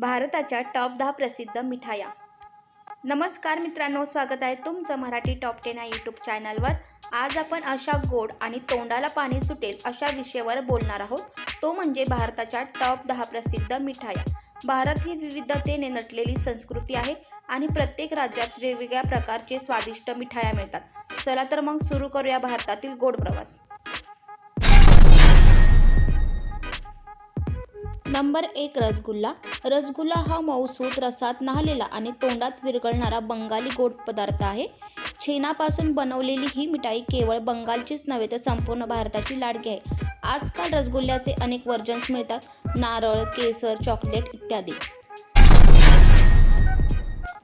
भारताच्या टॉप दहा प्रसिद्ध मिठाया. नमस्कार मित्रांनो स्वागत आहे तुमचं मराठी टॉप टेन या यूट्यूब चॅनलवर. आज आपण अशा गोड आणि तोंडाला पाणी सुटेल अशा विषयावर बोलणार आहोत. तो म्हणजे भारताच्या टॉप दहा प्रसिद्ध मिठाया. भारत ही विविधतेने नटलेली संस्कृती आहे आणि प्रत्येक राज्यात वेगवेगळ्या प्रकारचे स्वादिष्ट मिठाया मिळतात. चला तर मग सुरू करूया भारतातील गोड प्रवास. नंबर एक रसगुल्ला. रसगुल्ला हा मऊसूत रसात न्हालेला आणि तोंडात विरघळणारा बंगाली गोड पदार्थ आहे. छेनापासून बनवलेली ही मिठाई केवळ बंगालचीच नव्हे तर संपूर्ण भारताची लाडकी आहे. आजकाल रसगुल्ल्याचे अनेक वर्जन्स मिळतात. नारळ केसर चॉकलेट इत्यादी.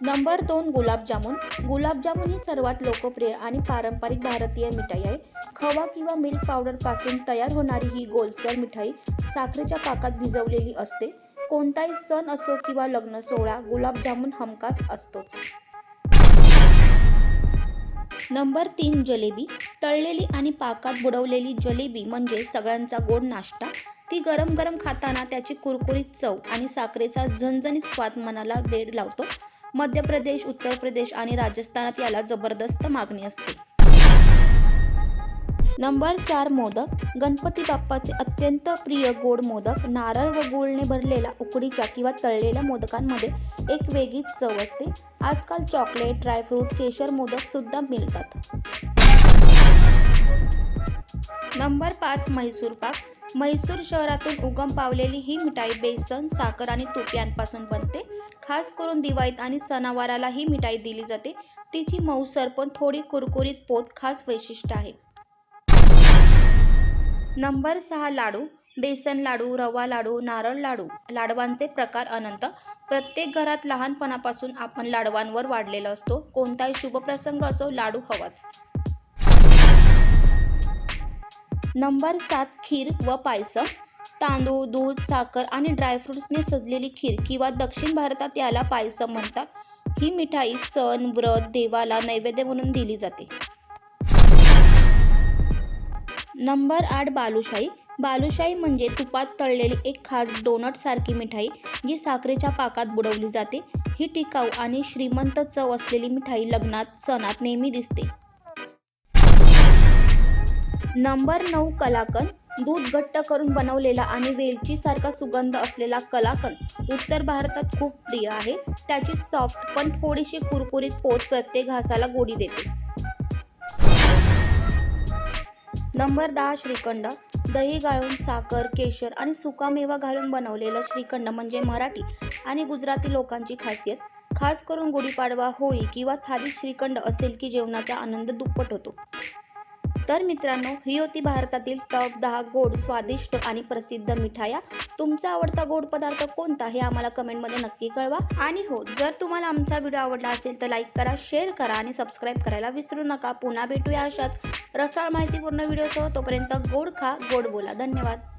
नंबर दोन गुलाबजामुन. गुलाबजामुन ही सर्वात लोकप्रिय आणि पारंपरिक भारतीय मिठाई आहे. खवा किंवा मिल्क पावडरपासून तयार होणारी ही गोलसर मिठाई साखरेच्या पाकात भिजवलेली असते. कोणताही सण असो किंवा लग्न सोहळा गुलाबजामुन हमखास असतोच. नंबर तीन जलेबी. तळलेली आणि पाकात बुडवलेली जलेबी म्हणजे सगळ्यांचा गोड नाश्ता. ती गरम गरम खाताना त्याची कुरकुरीत चव आणि साखरेचा झणझणीत स्वाद मनाला वेड लावतो. मध्य प्रदेश उत्तर प्रदेश आणि राजस्थानात याला जबरदस्त मागणी असते. नंबर चार मोदक. गणपती बाप्पाचे अत्यंत प्रिय गोड मोदक. नारळ व गुळने भरलेल्या उकडीच्या किंवा तळलेल्या मोदकांमध्ये एक वेगळीच चव असते. आजकाल चॉकलेट ड्रायफ्रूट केशर मोदक सुद्धा मिळतात. नंबर पाच म्हैसूर पाक. म्हैसूर शहरातून उगम पावलेली ही मिठाई बेसन साखर आणि तूप यांपासून बनते. खास करून दिवाळीत आणि सणावाराला ही मिठाई दिली जाते. तिची मऊसर पण थोडी कुरकुरीत पोत खास वैशिष्ट्य आहे. नंबर सहा लाडू. बेसन लाडू रवा लाडू नारळ लाडू. लाडवांचे प्रकार अनंत. प्रत्येक घरात लहानपणापासून आपण लाडवांवर वाढलेलं असतो. कोणताही शुभप्रसंग असो लाडू हवाच. नंबर सात खीर व पायसम. तांदूळ दूध साखर आणि ड्रायफ्रुट्सने सजलेली खीर किंवा दक्षिण भारतात याला पायसम म्हणतात. ही मिठाई सण व्रत देवाला नैवेद्य म्हणून दिली जाते. नंबर आठ बालुशाही. बालुशाही म्हणजे तुपात तळलेली एक खास डोनट सारखी मिठाई जी साखरेच्या पाकात बुडवली जाते. ही टिकाऊ आणि श्रीमंत चव असलेली मिठाई लग्नात सणात नेहमी दिसते. नंबर नऊ कलाकंद दूध घट्ट करून बनवलेला आणि वेलचीसारखा सुगंध असलेला कलाकंद उत्तर भारतात खूप प्रिय आहे. त्याची सॉफ्ट पण थोडीशी कुरकुरीत पोत प्रत्येक घासाला गोडी देते. नंबर दहा श्रीखंड दही गाळून साखर केशर आणि सुकामेवा घालून बनवलेलं श्रीखंड म्हणजे मराठी आणि गुजराती लोकांची खासियत. खास करून गुढीपाडवा होळी किंवा थाली श्रीखंड असेल की जेवणाचा आनंद दुप्पट होतो. तर मित्रांनो ही होती भारतातील टॉप दहा गोड स्वादिष्ट आणि प्रसिद्ध मिठाया. तुमचा आवडता गोड पदार्थ कोणता हे आम्हाला कमेंटमध्ये नक्की कळवा. आणि हो जर तुम्हाला आमचा व्हिडिओ आवडला असेल तर लाईक करा शेअर करा आणि सबस्क्राईब करायला विसरू नका. पुन्हा भेटूया अशाच रसाळ माहितीपूर्ण व्हिडिओसह तोपर्यंत गोड खा गोड बोला. धन्यवाद.